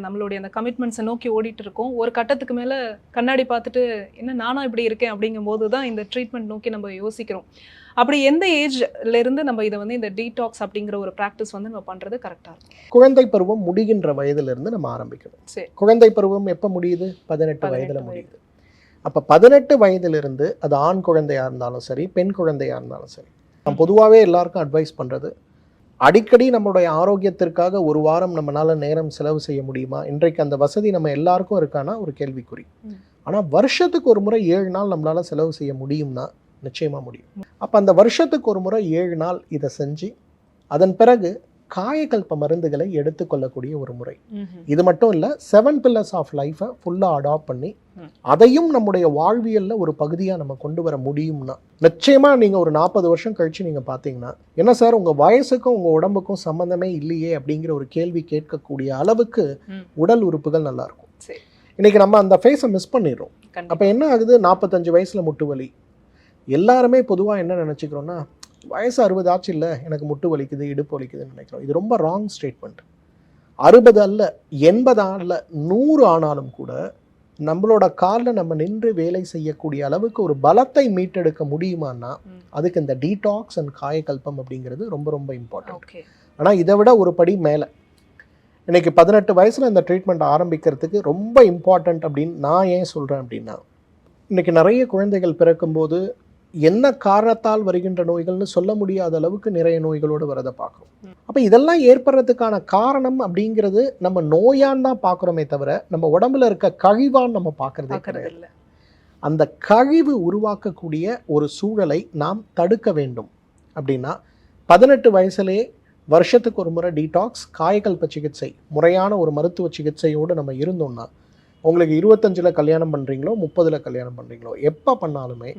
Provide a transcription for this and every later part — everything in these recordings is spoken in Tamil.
நம்மளுடைய அந்த கமிட்மெண்ட்ஸை நோக்கி ஓடிட்டு இருக்கோம் ஒரு கட்டத்துக்கு மேலே கண்ணாடி பார்த்துட்டு என்ன நானும் இப்படி இருக்கேன்? அப்படிங்கும்போது தான் இந்த ட்ரீட்மெண்ட் நோக்கி நம்ம யோசிக்கிறோம். அப்படி எந்த ஏஜ்ல இருந்து நம்ம இதை வந்து இந்த டீடாக்ஸ் அப்படிங்கிற ஒரு ப்ராக்டிஸ் வந்து நம்ம பண்றது கரெக்டாக இருக்கும்? குழந்தை பருவம் முடிகின்ற வயதிலிருந்து நம்ம ஆரம்பிக்கணும். சரி. குழந்தை பருவம் எப்போ முடியுது? பதினெட்டு வயதுல வயது. முடியுது. அப்போ பதினெட்டு வயதிலிருந்து அது ஆண் குழந்தையா இருந்தாலும் சரி பெண் குழந்தையா இருந்தாலும் சரி நான் பொதுவாகவே எல்லாருக்கும் அட்வைஸ் பண்றது அடிக்கடி நம்மளுடைய ஆரோக்கியத்திற்காக ஒரு வாரம் நம்மளால நேரம் செலவு செய்ய முடியுமா? இன்றைக்கு அந்த வசதி நம்ம எல்லாருக்கும் இருக்கானா? ஒரு கேள்விக்குறி. ம். ஆனா வருஷத்துக்கு ஒரு முறை ஏழு நாள் நம்மளால செலவு செய்ய முடியும்னா நிச்சயமா முடியும். அப்ப அந்த வருஷத்துக்கு ஒரு முறை ஏழு நாள் இதை செஞ்சு அதன் பிறகு காயக்கல்ப மருந்துகளை எடுத்துக்கொள்ளக்கூடிய ஒரு முறை. இது மட்டும் இல்லை செவன் பில்லர்ஸ் ஆஃப் லைஃப்பை ஃபுல்லாக அடாப்ட் பண்ணி. அதையும் நம்முடைய வாழ்வியலில் ஒரு பகுதியாக நம்ம கொண்டு வர முடியும்னா நிச்சயமாக நீங்கள் ஒரு நாற்பது வருஷம் கழிச்சு நீங்கள் பார்த்தீங்கன்னா என்ன சார் உங்கள் வயசுக்கும் உங்கள் உடம்புக்கும் சம்மந்தமே இல்லையே அப்படிங்கிற ஒரு கேள்வி கேட்கக்கூடிய அளவுக்கு. உடல் உறுப்புகள் நல்லா இருக்கும். சரி. இன்னைக்கு நம்ம அந்த ஃபேஸை மிஸ் பண்ணிடுறோம். அப்போ என்ன ஆகுது? நாற்பத்தஞ்சு வயசில் முட்டு வலி. எல்லாருமே பொதுவாக என்ன நினச்சிக்கிறோன்னா வயசு அறுபது ஆச்சு இல்லை. எனக்கு முட்டு வலிக்குது இடுப்பு வலிக்குதுன்னு நினைக்கிறோம். இது ரொம்ப ராங் ஸ்டேட்மெண்ட் அறுபது அல்ல எண்பது அல்ல நூறு ஆனாலும் கூட நம்மளோட காலில் நம்ம நின்று வேலை செய்யக்கூடிய அளவுக்கு ஒரு பலத்தை மீட்டெடுக்க முடியுமான்னா. அதுக்கு இந்த டீடாக்ஸ் அண்ட் காயக்கல்பம் அப்படிங்கிறது ரொம்ப ரொம்ப இம்பார்ட்டன்ட் ஆனால் இதை விட ஒரு படி மேலே. இன்னைக்கு பதினெட்டு வயசில் இந்த ட்ரீட்மெண்ட் ஆரம்பிக்கிறதுக்கு ரொம்ப இம்பார்ட்டண்ட் அப்படின்னு நான் ஏன் சொல்கிறேன் அப்படின்னா இன்னைக்கு நிறைய குழந்தைகள் பிறக்கும்போது என்ன காரணத்தால் வருகின்ற நோய்கள்னு சொல்ல முடியாத அளவுக்கு நிறைய நோய்களோடு வரதை பார்க்குறோம். அப்போ இதெல்லாம் ஏற்படுறதுக்கான காரணம் அப்படிங்கிறது நம்ம நோயான் தான் பார்க்குறோமே தவிர நம்ம உடம்புல இருக்க கழிவான் நம்ம பார்க்கறதே கிடையாது இல்ல அந்த கழிவு உருவாக்கக்கூடிய ஒரு சூழலை நாம் தடுக்க வேண்டும் அப்படின்னா பதினெட்டு வயசுலேயே வருஷத்துக்கு ஒரு முறை டீடாக்ஸ் காயகல்ப சிகிச்சை முறையான ஒரு மருத்துவ சிகிச்சையோடு நம்ம இருந்தோம்னா உங்களுக்கு இருபத்தஞ்சில் கல்யாணம் பண்ணுறீங்களோ முப்பதில் கல்யாணம் பண்ணுறீங்களோ எப்போ பண்ணாலுமே.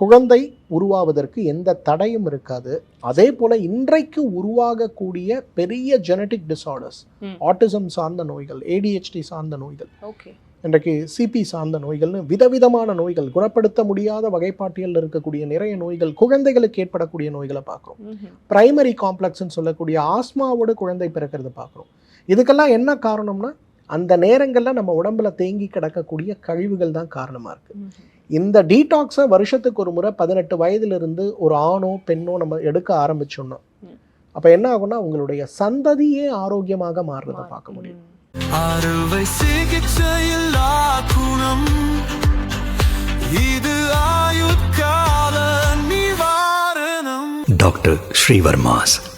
குழந்தை உருவாவதற்கு எந்த தடையும் இருக்காது அதே போல் இன்றைக்கு உருவாகக்கூடிய பெரிய ஜெனட்டிக் டிசார்டர்ஸ். ஆட்டிசம் சார்ந்த நோய்கள் ஏடிஹெச்டி சார்ந்த நோய்கள் ஓகே இன்றைக்கு சிபி சார்ந்த நோய்கள்னு விதவிதமான நோய்கள் குணப்படுத்த முடியாத வகைப்பாட்டியலில் இருக்கக்கூடிய நிறைய நோய்கள் குழந்தைகளுக்கு ஏற்படக்கூடிய நோய்களை பார்க்குறோம். பிரைமரி காம்ப்ளெக்ஸ்னு சொல்லக்கூடிய ஆஸ்மாவோட குழந்தை பிறக்கிறத பார்க்குறோம் இதுக்கெல்லாம் என்ன காரணம்னா அந்த நேரங்களில் நம்ம உடம்புல தேங்கி கிடக்கக்கூடிய கழிவுகள் தான் காரணமாக இருக்குது. இந்த டீடாக்ஸை வருஷத்துக்கு ஒரு முறை பதினெட்டு வயதிலிருந்து ஒரு ஆணோ பெண்ணோ நம்ம எடுக்க ஆரம்பிச்சோம்னா. அப்போ என்ன ஆகும்னா உங்களுடைய சந்ததியே ஆரோக்கியமாக மாறுறதை பார்க்க முடியும். அறுவை சிகிச்சையில் குணம் இது ஆயுட்கால நிவாரணம் Dr. Srivarmas